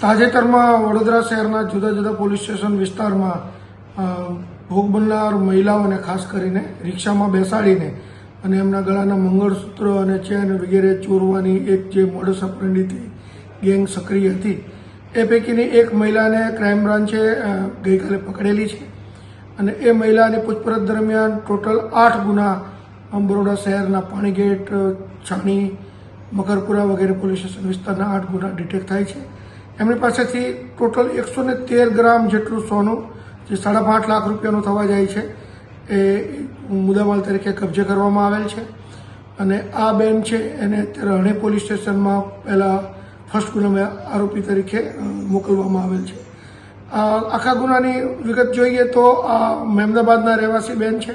તાજેતરમાં વડોદરા શહેરના જુદા જુદા પોલીસ સ્ટેશન વિસ્તારમાં ભોગ બનનાર મહિલાઓને ખાસ કરીને રિક્ષામાં બેસાડીને અને એમના ગળાના મંગળસૂત્ર અને ચેન વગેરે ચોરવાની એક જે મોડસ ઓપરેન્ડીથી ગેંગ સક્રિય હતી, એ પૈકીની એક મહિલાને ક્રાઇમ બ્રાન્ચે ગઈકાલે પકડેલી છે. અને એ મહિલાની પૂછપરછ દરમિયાન ટોટલ આઠ ગુના બરોડા શહેરના પાણીગેટ છાણી, મકરપુરા વગેરે પોલીસ સ્ટેશન વિસ્તારના આઠ ગુના ડિટેક્ટ થાય છે. એમની પાસેથી ટોટલ એકસો ને તેર ગ્રામ જેટલું સોનું, જે સાડા પાંચ લાખ રૂપિયાનું થવા જાય છે, એ મુદ્દામાલ તરીકે કબજે કરવામાં આવેલ છે. અને આ બેન છે, એને હણી પોલીસ સ્ટેશનમાં પહેલાં ફર્સ્ટ ગુનામાં આરોપી તરીકે મોકલવામાં આવેલ છે. આખા ગુનાની વિગત જોઈએ તો આ મહેમદાબાદના રહેવાસી બેન છે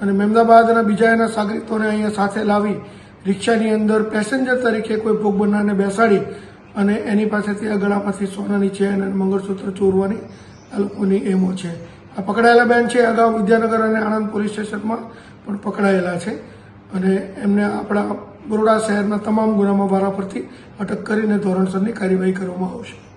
અને મહેમદાબાદના બીજા એના સાગરિકોને અહીંયા સાથે લાવી રિક્ષાની અંદર પેસેન્જર તરીકે કોઈ ભોગ બનનારને બેસાડી અને એની પાસેથી આ ગળામાંથી સોનાની ચેન અને મંગળસૂત્ર ચોરવાની આ લોકોની એમો છે. આ પકડાયેલા બેન છે, અગાઉ વિદ્યાનગર અને આણંદ પોલીસ સ્ટેશનમાં પણ પકડાયેલા છે. અને એમને આપણા બરોડા શહેરના તમામ ગુનામાં વારા પરથી અટક કરીને ધોરણસરની કાર્યવાહી કરવામાં આવશે.